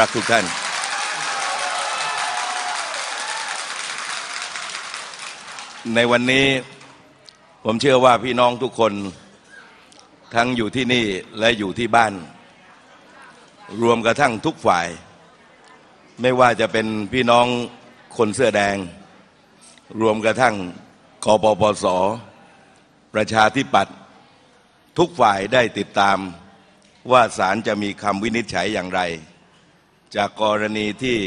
รักทุกท่าน ในวันนี้ผมเชื่อว่าพี่น้องทุกคน ทั้งอยู่ที่นี่และอยู่ที่บ้าน รวมกระทั่งทุกฝ่าย ไม่ว่าจะเป็นพี่น้องคนเสื้อแดง รวมกระทั่งกปปส ประชาธิปัตย์ทุกฝ่ายได้ติดตามว่าศาลจะมีคำวินิจฉัยอย่างไร จากกรณีที่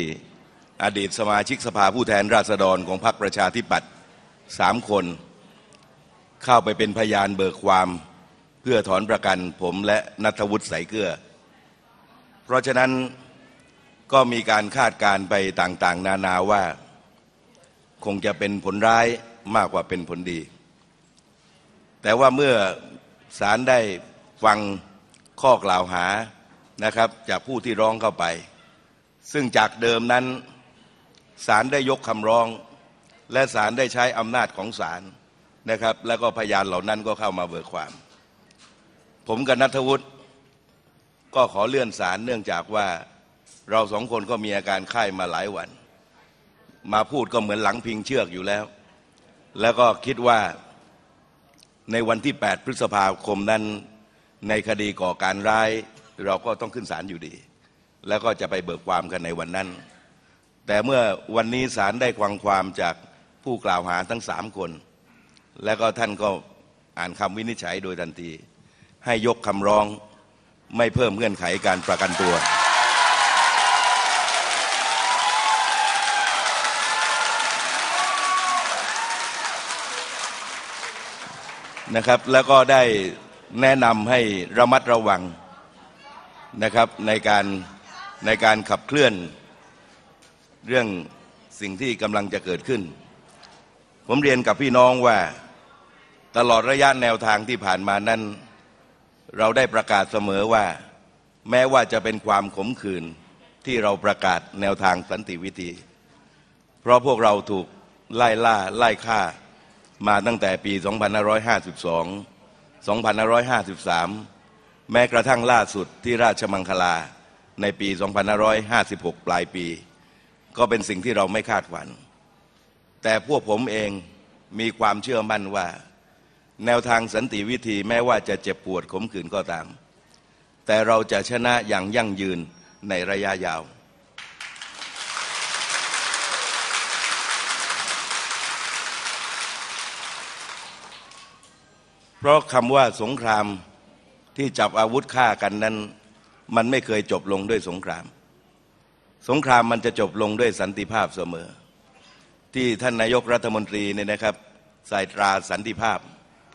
อดีตสมาชิกสภาผู้แทนราษฎรของพรรคประชาธิปัตย์สามคน เข้าไปเป็นพยานเบิกความเพื่อถอนประกันผมและนัทวุฒิใสเกลือ เพราะฉะนั้นก็มีการคาดการไปต่างๆ นานาว่า คงจะเป็นผลร้ายมากกว่าเป็นผลดี แต่ว่าเมื่อศาลได้ฟังข้อกล่าวหานะครับ จากผู้ที่ร้องเข้าไป ซึ่งจากเดิมนั้นศาลได้ยกคำร้อง และศาลได้ใช้อำนาจของศาลนะครับ แล้วก็พยานเหล่านั้นก็เข้ามาเบิกความ ผมกับนัทวุฒิก็ขอเลื่อนศาลเนื่องจากว่าเราสองคนก็มีอาการไข้มาหลายวัน มาพูดก็เหมือนหลังพิงเชือกอยู่แล้ว แล้วก็คิดว่าในวันที่ 8 พฤษภาคมนั้น ในคดีก่อการร้าย เราก็ต้องขึ้นศาลอยู่ดี แล้วก็จะไปเบิกความกันในวันนั้น แต่เมื่อวันนี้ศาลได้ควังความจากผู้กล่าวหาทั้งสามคน แล้วก็ท่านก็อ่านคำวินิจฉัยโดยทันที ให้ยกคำร้องไม่เพิ่มเงื่อนไขการประกันตัว นะครับ แล้วก็ได้แนะนำให้ระมัดระวังนะครับในการ ในการขับเคลื่อนเรื่องสิ่งที่กำลังจะเกิดขึ้น ผมเรียนกับพี่น้องว่าตลอดระยะแนวทางที่ผ่านมานั้น เราได้ประกาศเสมอว่า แม้ว่าจะเป็นความขมขื่นที่เราประกาศแนวทางสันติวิธี เพราะพวกเราถูกไล่ล่าไล่ฆ่ามาตั้งแต่ปี 2552 2553 แม้กระทั่งล่าสุดที่ราชมังคลา ในปี 2556 ปลายปี ก็เป็นสิ่งที่เราไม่คาดฝัน แต่พวกผมเองมีความเชื่อมั่นว่า แนวทางสันติวิธีแม้ว่าจะเจ็บปวดขมขื่นก็ตาม แต่เราจะชนะอย่างยั่งยืนในระยะยาว เพราะคำว่าสงครามที่จับอาวุธฆ่ากันนั้น มันไม่เคยจบลงด้วยสงคราม สงครามมันจะจบลงด้วยสันติภาพเสมอ ที่ท่านนายกรัฐมนตรีเนี่ยนะครับใส่ตราสันติภาพ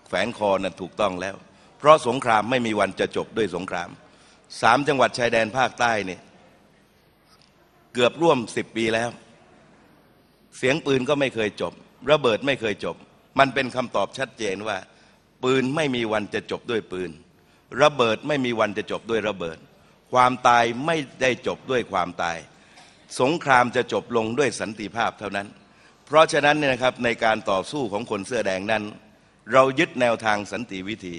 แฝงคอนั้นถูกต้องแล้ว เพราะสงครามไม่มีวันจะจบด้วยสงครามสามจังหวัดชายแดนภาคใต้เนี่ยเกือบร่วมสิบปีแล้ว เสียงปืนก็ไม่เคยจบ ระเบิดไม่เคยจบ มันเป็นคำตอบชัดเจนว่า ปืนไม่มีวันจะจบด้วยปืน ระเบิดไม่มีวันจะจบด้วยระเบิด ความตายไม่ได้จบด้วยความตาย สงครามจะจบลงด้วยสันติภาพเท่านั้น เพราะฉะนั้นเนี่ยนะครับในการต่อสู้ของคนเสื้อแดงนั้น เรายึดแนวทางสันติวิธี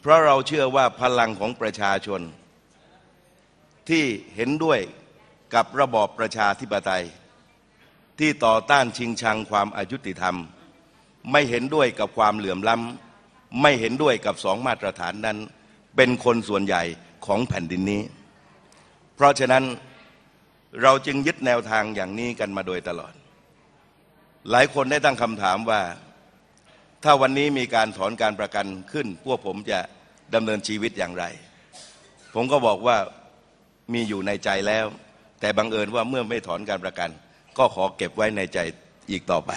เพราะเราเชื่อว่าพลังของประชาชน ที่เห็นด้วยกับระบอบประชาธิปไตย ที่ต่อต้านชิงชังความอายุติธรรม ไม่เห็นด้วยกับความเหลื่อมล้ำไม่เห็นด้วยกับสองมาตรฐานนั้น เป็นคนส่วนใหญ่ ของแผ่นดินนี้ เพราะฉะนั้นเราจึงยึดแนวทางอย่างนี้กันมาโดยตลอด หลายคนได้ตั้งคำถามว่า ถ้าวันนี้มีการถอนการประกันขึ้น พวกผมจะดำเนินชีวิตอย่างไร ผมก็บอกว่ามีอยู่ในใจแล้ว แต่บังเอิญว่าเมื่อไม่ถอนการประกัน ก็ขอเก็บไว้ในใจอีกต่อไป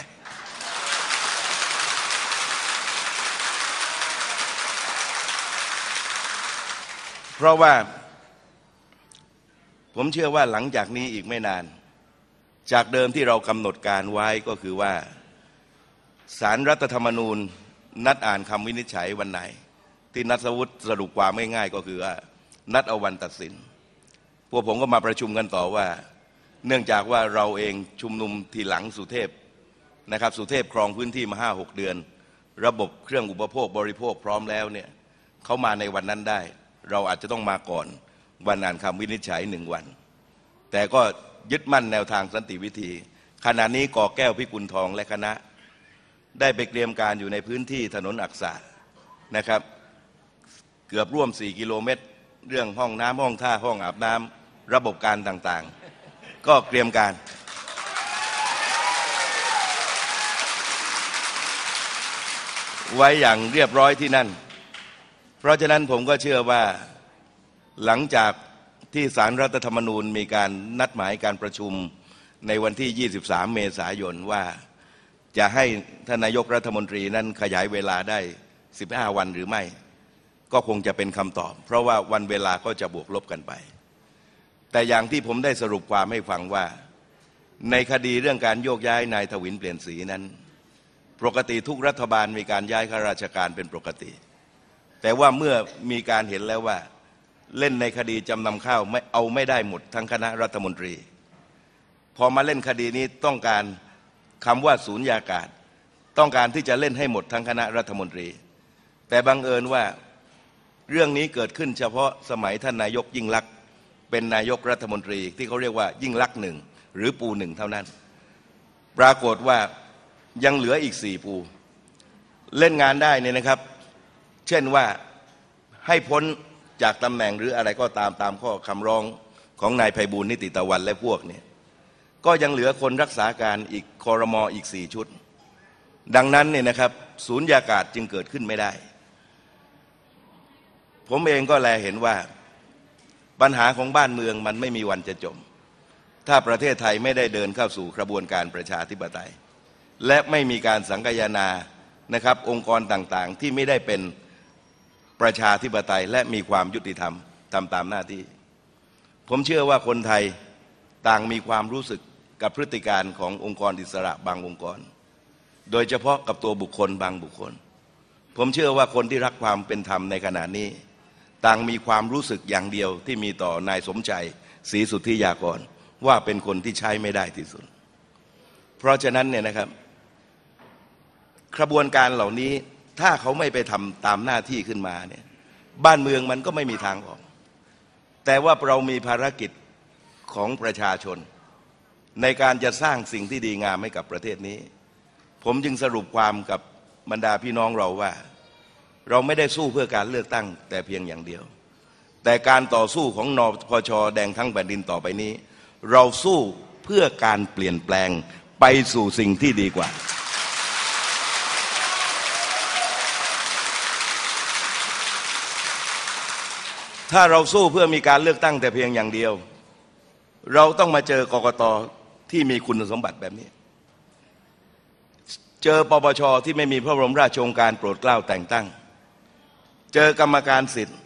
เพราะว่า ผมเชื่อว่าหลังจากนี้อีกไม่นาน จากเดิมที่เรากำหนดการไว้ก็คือว่าสารรัฐธรรมนูญนัดอ่านคำวินิจฉัยวันไหน ที่นัทวุฒิสรุปความไม่ง่ายก็คือว่า นัดเอาวันตัดสิน พวกผมก็มาประชุมกันต่อว่า เนื่องจากว่าเราเองชุมนุมทีหลังสุเทพนะครับ สุเทพครองพื้นที่มาห้าหกเดือน ระบบเครื่องอุปโภคบริโภคพร้อมแล้วเนี่ยเขามาในวันนั้นได้ เราอาจจะต้องมาก่อนวันอ่านคำวินิจฉัยหนึ่งวัน แต่ก็ยึดมั่นแนวทางสันติวิธี ขณะนี้ก่อแก้วพิกุลทองและคณะ ได้ไปเตรียมการอยู่ในพื้นที่ถนนอักษะนะครับ เกือบร่วม 4 กิโลเมตร เรื่องห้องน้ำห้องท่าห้องอาบน้ำระบบการต่างๆ ก็เตรียมการไว้อย่างเรียบร้อยที่นั่น เพราะฉะนั้นผมก็เชื่อว่าหลังจากที่สารรัฐธรรมนูญมีการนัดหมายการประชุมในวันที่ 23 เมษายนว่าจะให้ท่านนายกรัฐมนตรีนั้นขยายเวลาได้ 15 วันหรือไม่ ก็คงจะเป็นคำตอบ เพราะว่าวันเวลาก็จะบวกลบกันไป แต่อย่างที่ผมได้สรุปความให้ฟังว่า ในคดีเรื่องการโยกย้ายนายทวินเปลี่ยนสีนั้น ปกติทุกรัฐบาลมีการย้ายข้าราชการเป็นปกติ แต่ว่าเมื่อมีการเห็นแล้วว่า เล่นในคดีจำนำข้าวไม่เอาไม่ได้หมดทั้งคณะรัฐมนตรี พอมาเล่นคดีนี้ต้องการคำว่าศูนยากาศ ต้องการที่จะเล่นให้หมดทั้งคณะรัฐมนตรี แต่บังเอิญว่าเรื่องนี้เกิดขึ้นเฉพาะสมัยท่านนายกยิ่งลักษณ์เป็นนายกรัฐมนตรีที่เขาเรียกว่ายิ่งลักษณ์หนึ่งหรือปูหนึ่งเท่านั้น ปรากฏว่ายังเหลืออีกสี่ปู เล่นงานได้เนี่ยนะครับ เช่นว่าให้พ้นจากตำแหน่งหรืออะไรก็ตามตามข้อคำร้องของนายไพบูลนิติตะวันและพวกเนี่ยก็ยังเหลือคนรักษาการอีกคอรมออีกสี่ชุด ดังนั้นเนี่ยนะครับศูนย์ยากาศจึงเกิดขึ้นไม่ได้ ผมเองก็แลเห็นว่าปัญหาของบ้านเมืองมันไม่มีวันจะจบถ้าประเทศไทยไม่ได้เดินเข้าสู่กระบวนการประชาธิปไตย และไม่มีการสังกายนานะครับองค์กรต่างๆ ที่ไม่ได้เป็น ประชาธิปไตยและมีความยุติธรรมทำตามหน้าที่ ผมเชื่อว่าคนไทยต่างมีความรู้สึกกับพฤติการขององค์กรอิสระบางองค์กร โดยเฉพาะกับตัวบุคคลบางบุคคล ผมเชื่อว่าคนที่รักความเป็นธรรมในขณะนี้ ต่างมีความรู้สึกอย่างเดียวที่มีต่อนายสมใจศรีสุทธิยากร ว่าเป็นคนที่ใช้ไม่ได้ที่สุด เพราะฉะนั้นเนี่ยนะครับกระบวนการเหล่านี้ ถ้าเขาไม่ไปทำตามหน้าที่ขึ้นมาเนี่ยบ้านเมืองมันก็ไม่มีทางออก แต่ว่าเรามีภารกิจของประชาชน ในการจะสร้างสิ่งที่ดีงามให้กับประเทศนี้ ผมจึงสรุปความกับบรรดาพี่น้องเราว่า เราไม่ได้สู้เพื่อการเลือกตั้ง แต่เพียงอย่างเดียว แต่การต่อสู้ของนพชแดงทั้งแผ่นดินต่อไปนี้ เราสู้เพื่อการเปลี่ยนแปลงไปสู่สิ่งที่ดีกว่า ถ้าเราสู้เพื่อมีการเลือกตั้งแต่เพียงอย่างเดียว เราต้องมาเจอกกตที่มีคุณสมบัติแบบนี้ เจอปปชที่ไม่มีพระบรมราชโองการโปรดเกล้าแต่งตั้ง เจอกรรมการสิทธิ์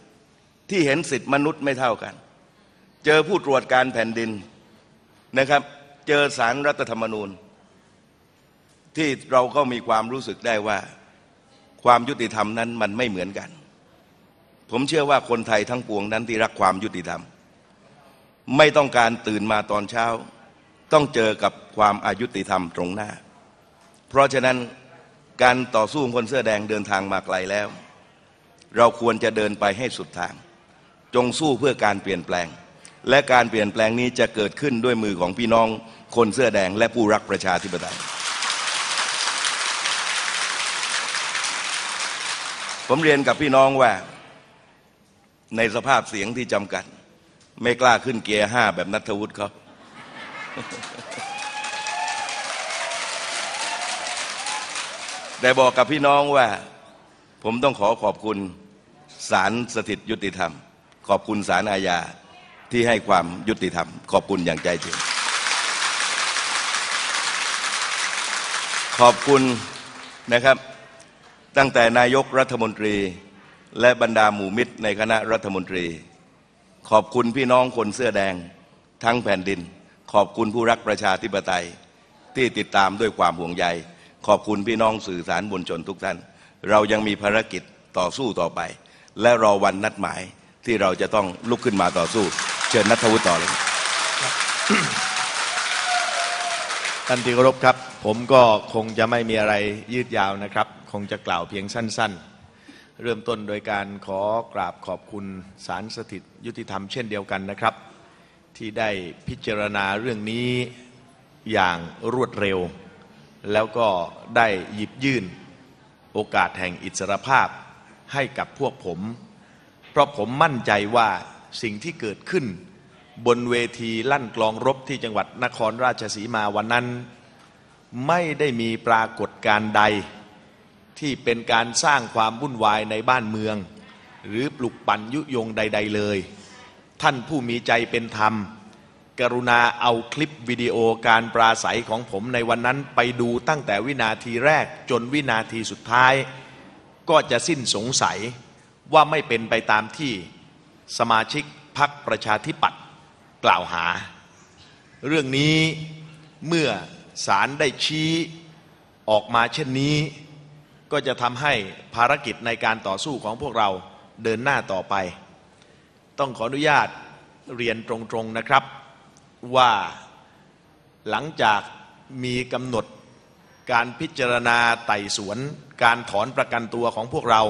ที่เห็นสิทธิมนุษย์ไม่เท่ากัน เจอผู้ตรวจการแผ่นดินนะครับ เจอสารรัฐธรรมนูญ ที่เราก็มีความรู้สึกได้ว่า ความยุติธรรมนั้นมันไม่เหมือนกัน ผมเชื่อว่าคนไทยทั้งปวงนั้นที่รักความยุติธรรม ไม่ต้องการตื่นมาตอนเช้า ต้องเจอกับความอายุติธรรมตรงหน้า เพราะฉะนั้นการต่อสู้คนเสื้อแดงเดินทางมาไกลแล้ว เราควรจะเดินไปให้สุดทาง จงสู้เพื่อการเปลี่ยนแปลง และการเปลี่ยนแปลงนี้จะเกิดขึ้นด้วยมือของพี่น้องคนเสื้อแดงและผู้รักประชาธิปไตยผมเรียนกับพี่น้องว่า ในสภาพเสียงที่จำกัด ไม่กล้าขึ้นเกียร์ห้าแบบนัทวุฒิเขาแต่บอกกับพี่น้องว่า ผมต้องขอขอบคุณศาลสถิตยุติธรรม ขอบคุณศาลอาญาที่ให้ความยุติธรรม ขอบคุณอย่างใจจริง ขอบคุณนะครับ ตั้งแต่นายกรัฐมนตรี และบรรดาหมู่มิตรในคณะรัฐมนตรี ขอบคุณพี่น้องคนเสื้อแดงทั้งแผ่นดิน ขอบคุณผู้รักประชาธิปไตย ที่ติดตามด้วยความห่วงใย ขอบคุณพี่น้องสื่อสารมวลชนทุกท่าน เรายังมีภารกิจต่อสู้ต่อไป และรอวันนัดหมายที่เราจะต้องลุกขึ้นมาต่อสู้ เชิญนัทวุฒิต่อเลยท่านที่เคารพครับ ผมก็คงจะไม่มีอะไรยืดยาวนะครับ คงจะกล่าวเพียงสั้น ๆ เริ่มต้นโดยการขอกราบขอบคุณศาลสถิตยุติธรรมเช่นเดียวกันนะครับ ที่ได้พิจารณาเรื่องนี้อย่างรวดเร็ว แล้วก็ได้หยิบยื่นโอกาสแห่งอิสรภาพให้กับพวกผม เพราะผมมั่นใจว่าสิ่งที่เกิดขึ้น บนเวทีลั่นกลองรบที่จังหวัดนครราชสีมาวันนั้น ไม่ได้มีปรากฏการใด ที่เป็นการสร้างความวุ่นวายในบ้านเมือง หรือปลุกปั่นยุยงใด ๆ เลย ท่านผู้มีใจเป็นธรรม กรุณาเอาคลิปวิดีโอการปราศัยของผมในวันนั้นไปดูตั้งแต่วินาทีแรกจนวินาทีสุดท้าย ก็จะสิ้นสงสัยว่าไม่เป็นไปตามที่สมาชิกพักประชาธิปัตย์กล่าวหา เรื่องนี้เมื่อศาลได้ชี้ออกมาเช่นนี้ ก็จะทำให้ภารกิจในการต่อสู้ของพวกเราเดินหน้าต่อไป ต้องขออนุญาตเรียนตรงๆนะครับ ว่าหลังจากมีกำหนดการพิจารณาไต่สวน การถอนประกันตัวของพวกเรา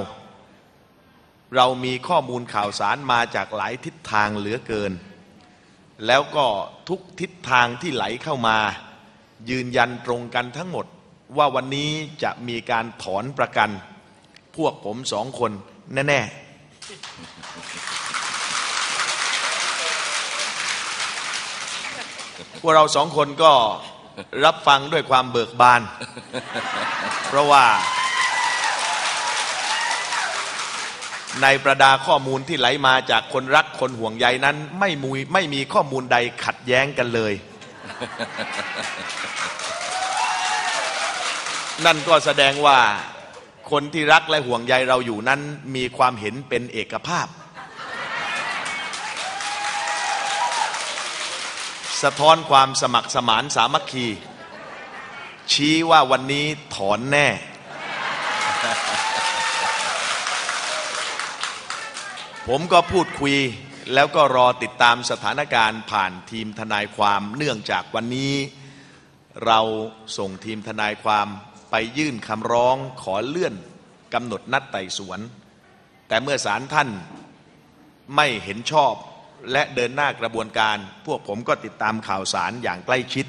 เรามีข้อมูลข่าวสารมาจากหลายทิศทางเหลือเกิน แล้วก็ทุกทิศทางที่ไหลเข้ามา ยืนยันตรงกันทั้งหมด ว่าวันนี้จะมีการถอนประกัน พวกผมสองคนแน่ ๆ พวกเราสองคนก็รับฟังด้วยความเบิกบาน เพราะว่า ในประดาข้อมูลที่ไหลมาจากคนรักคนห่วงใยนั้น ไม่มีไม่มีข้อมูลใดขัดแย้งกันเลย นั่นก็แสดงว่าคนที่รักและห่วงใยเราอยู่นั้นมีความเห็นเป็นเอกภาพ สะท้อนความสมัครสมานสามัคคี ชี้ว่าวันนี้ถอนแน่ ผมก็พูดคุยแล้วก็รอติดตามสถานการณ์ผ่านทีมทนายความเนื่องจากวันนี้ เราส่งทีมทนายความ ไปยื่นคำร้องขอเลื่อนกำหนดนัดไต่สวน แต่เมื่อศาลท่านไม่เห็นชอบและเดินหน้ากระบวนการ พวกผมก็ติดตามข่าวสารอย่างใกล้ชิด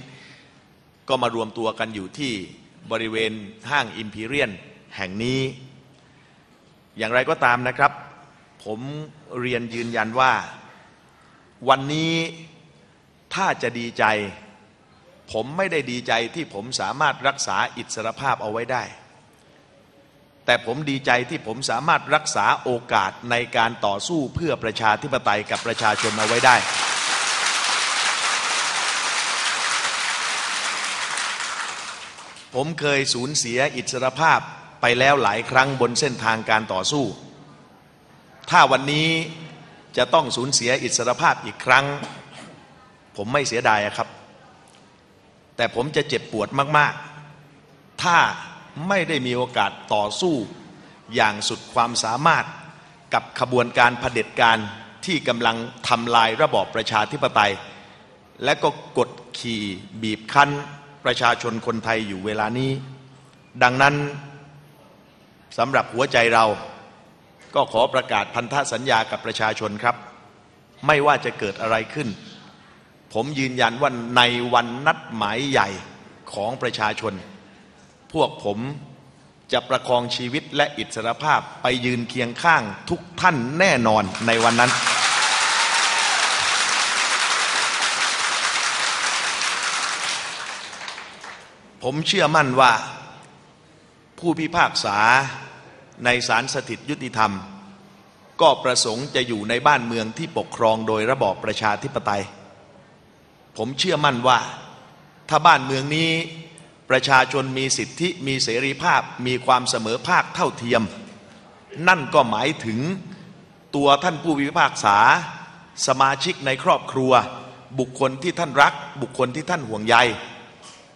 ก็มารวมตัวกันอยู่ที่บริเวณห้างอิมพีเรียนแห่งนี้ อย่างไรก็ตามนะครับ ผมเรียนยืนยันว่า วันนี้ถ้าจะดีใจ ผมไม่ได้ดีใจที่ผมสามารถรักษาอิสรภาพเอาไว้ได้ แต่ผมดีใจที่ผมสามารถรักษาโอกาสในการต่อสู้เพื่อประชาธิปไตยกับประชาชนเอาไว้ได้ ผมเคยสูญเสียอิสรภาพไปแล้วหลายครั้งบนเส้นทางการต่อสู้ ถ้าวันนี้จะต้องสูญเสียอิสรภาพอีกครั้ง ผมไม่เสียดายครับ แต่ผมจะเจ็บปวดมาก ๆ ถ้าไม่ได้มีโอกาสต่อสู้อย่างสุดความสามารถกับขบวนการเผด็จการที่กำลังทำลายระบอบประชาธิปไตย และก็กดขี่บีบคั้นประชาชนคนไทยอยู่เวลานี้ ดังนั้นสำหรับหัวใจเราก็ขอประกาศพันธสัญญากับประชาชนครับ ไม่ว่าจะเกิดอะไรขึ้น ผมยืนยันว่าในวันนัดหมายใหญ่ของประชาชน พวกผมจะประคองชีวิตและอิสรภาพไปยืนเคียงข้างทุกท่านแน่นอนในวันนั้น ผมเชื่อมั่นว่าผู้พิพากษาในศาลสถิตยุติธรรม ก็ประสงค์จะอยู่ในบ้านเมืองที่ปกครองโดยระบอบประชาธิปไตย ผมเชื่อมั่นว่า ถ้าบ้านเมืองนี้ประชาชนมีสิทธิมีเสรีภาพมีความเสมอภาคเท่าเทียม นั่นก็หมายถึงตัวท่านผู้พิพากษา สมาชิกในครอบครัว บุคคลที่ท่านรัก บุคคลที่ท่านห่วงใย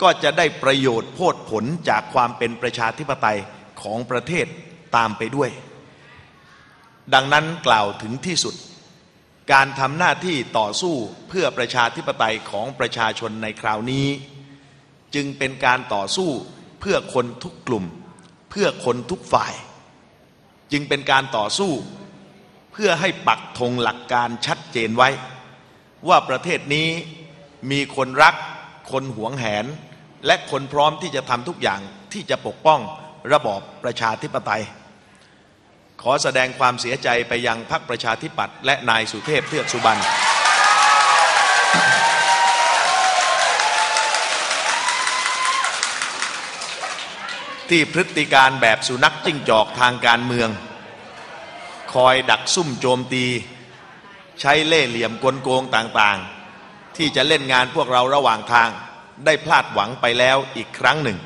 ก็จะได้ประโยชน์โพดผลจากความเป็นประชาธิปไตยของประเทศตามไปด้วย ดังนั้นกล่าวถึงที่สุด การทำหน้าที่ต่อสู้เพื่อประชาธิปไตยของประชาชนในคราวนี้ จึงเป็นการต่อสู้เพื่อคนทุกกลุ่ม เพื่อคนทุกฝ่าย จึงเป็นการต่อสู้ เพื่อให้ปักธงหลักการชัดเจนไว้ ว่าประเทศนี้มีคนรัก คนหวงแหน และคนพร้อมที่จะทำทุกอย่างที่จะปกป้องระบอบประชาธิปไตย ขอแสดงความเสียใจไปยังพรรคประชาธิปัตย์และนายสุเทพเทือกสุบรรณที่พฤติการแบบสุนัขจิ้งจอกทางการเมือง คอยดักซุ่มโจมตี ใช้เล่ห์เหลี่ยมกลโกงต่างๆ ที่จะเล่นงานพวกเราระหว่างทางได้พลาดหวังไปแล้วอีกครั้งหนึ่ง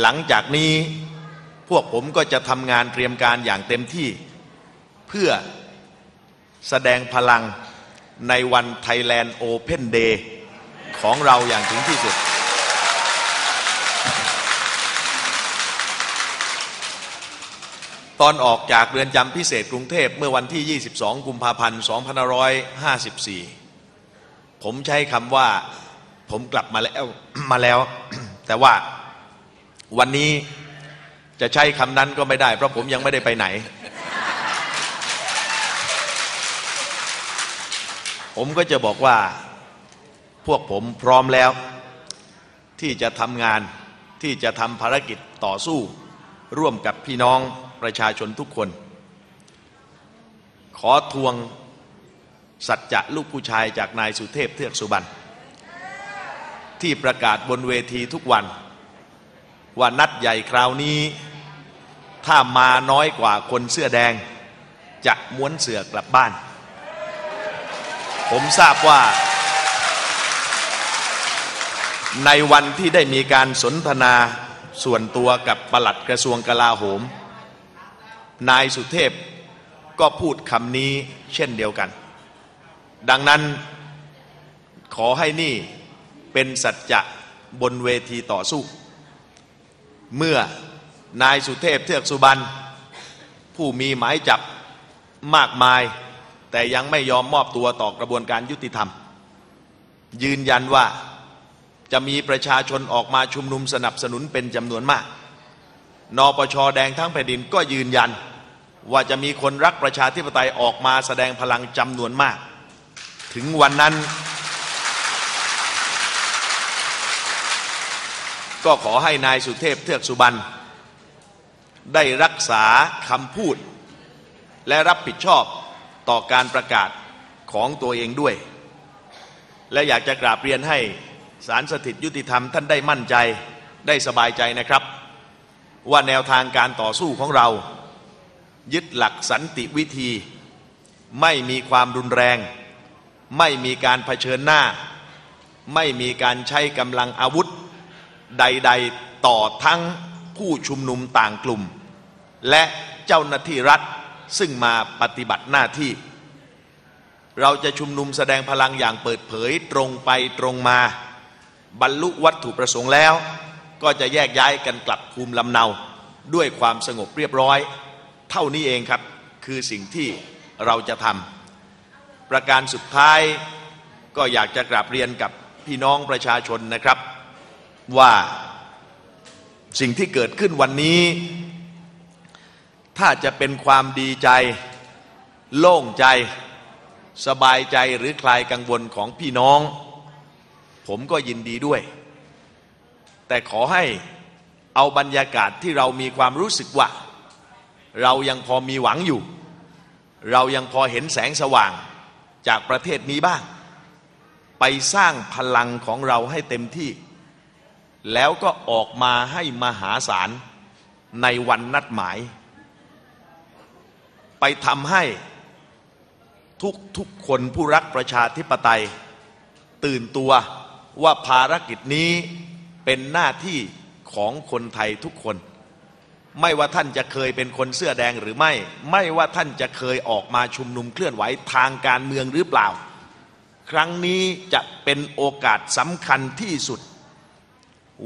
หลังจากนี้ พวกผมก็จะทำงานเตรียมการอย่างเต็มที่เพื่อแสดงพลังในวัน Thailand Open Day ของเราอย่างถึงที่สุด ตอนออกจากเรือนจำพิเศษกรุงเทพเมื่อวันที่ 22 กุมภาพันธ์ 2554 ผมใช้คำว่าผมกลับมาแล้วมาแล้ว แต่ว่าวันนี้ จะใช้คำนั้นก็ไม่ได้ เพราะผมยังไม่ได้ไปไหน ผมก็จะบอกว่าพวกผมพร้อมแล้ว ที่จะทำงานที่จะทำภารกิจต่อสู้ ร่วมกับพี่น้องประชาชนทุกคน ขอทวงสัจจะลูกผู้ชายจากนายสุเทพเทือกสุบรรณที่ประกาศบนเวทีทุกวัน ว่านัดใหญ่คราวนี้ ถ้ามาน้อยกว่าคนเสื้อแดง จะม้วนเสือกลับบ้าน ผมทราบว่า ในวันที่ได้มีการสนทนาส่วนตัวกับปลัดกระทรวงกลาโหม นายสุเทพก็พูดคำนี้เช่นเดียวกัน ดังนั้นขอให้นี่เป็นสัจจะบนเวทีต่อสู้ เมื่อ นายสุเทพเทือกสุบรรณผู้มีหมายจับมากมาย แต่ยังไม่ยอมมอบตัวต่อกระบวนการยุติธรรม ยืนยันว่าจะมีประชาชนออกมาชุมนุมสนับสนุนเป็นจำนวนมาก นปชแดงทั้งแผ่นดินก็ยืนยัน ว่าจะมีคนรักประชาธิปไตยออกมาแสดงพลังจำนวนมาก ถึงวันนั้น ก็ขอให้นายสุเทพเทือกสุบรรณ ได้รักษาคำพูด และรับผิดชอบต่อการประกาศของตัวเองด้วย และอยากจะกราบเรียนให้สารสถิตยุติธรรมท่านได้มั่นใจได้สบายใจนะครับ ว่าแนวทางการต่อสู้ของเรา ยึดหลักสันติวิธี ไม่มีความรุนแรง ไม่มีการเผชิญหน้า ไม่มีการใช้กำลังอาวุธ ใด ๆ ต่อทั้งผู้ชุมนุมต่างกลุ่ม และเจ้าหน้าที่รัฐซึ่งมาปฏิบัติหน้าที่ เราจะชุมนุมแสดงพลังอย่างเปิดเผยตรงไปตรงมา บรรลุวัตถุประสงค์แล้ว ก็จะแยกย้ายกันกลับภูมิลำเนาด้วยความสงบเรียบร้อย เท่านี้เองครับคือสิ่งที่เราจะทำประการสุดท้ายก็อยากจะกราบเรียนกับพี่น้องประชาชนนะครับว่าสิ่งที่เกิดขึ้นวันนี้ ถ้าจะเป็นความดีใจ โล่งใจ สบายใจหรือคลายกังวลของพี่น้อง ผมก็ยินดีด้วย แต่ขอให้เอาบรรยากาศที่เรามีความรู้สึกว่า เรายังพอมีหวังอยู่ เรายังพอเห็นแสงสว่างจากประเทศนี้บ้าง ไปสร้างพลังของเราให้เต็มที่ แล้วก็ออกมาให้มหาศาลในวันนัดหมาย ไปทำให้ทุกทุกคนผู้รักประชาธิปไตย ตื่นตัวว่าภารกิจนี้เป็นหน้าที่ของคนไทยทุกคน ไม่ว่าท่านจะเคยเป็นคนเสื้อแดงหรือไม่ ไม่ว่าท่านจะเคยออกมาชุมนุมเคลื่อนไหวทางการเมืองหรือเปล่า ครั้งนี้จะเป็นโอกาสสำคัญที่สุด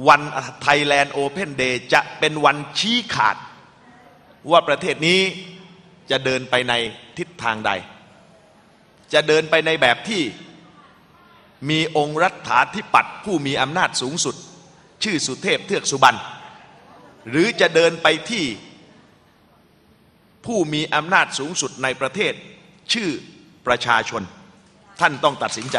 วันไทยแลนด์โอเพนเดย์จะเป็นวันชี้ขาด ว่าประเทศนี้ จะเดินไปในทิศทางใด จะเดินไปในแบบที่มีองค์รัฐาธิปัตย์ผู้มีอำนาจสูงสุด ชื่อสุเทพเทือกสุบรรณหรือจะเดินไปที่ผู้มีอำนาจสูงสุดในประเทศ ชื่อประชาชน ท่านต้องตัดสินใจ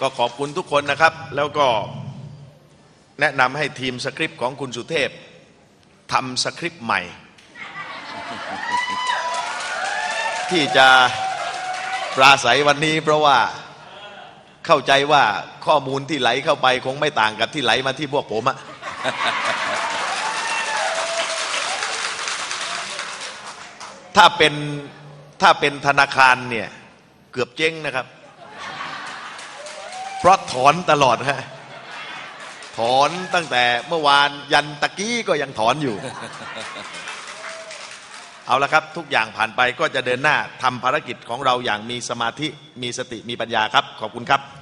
ก็ขอบคุณทุกคนนะครับแล้วก็ แนะนำให้ทีมสคริปต์ของคุณสุเทพทำสคริปต์ใหม่ ที่จะปราศัยวันนี้เพราะว่าเข้าใจว่าข้อมูลที่ไหลเข้าไปคงไม่ต่างกับที่ไหลมาที่พวกผมอะถ้าเป็นถ้าเป็นธนาคารเนี่ย เกือบเจ๊งนะครับ เพราะถอนตลอดฮะ ถอนตั้งแต่เมื่อวานยันตะกี้ก็ยังถอนอยู่ เอาละครับทุกอย่างผ่านไปก็จะเดินหน้าทำภารกิจของเราอย่างมีสมาธิมีสติมีปัญญาครับ ขอบคุณครับ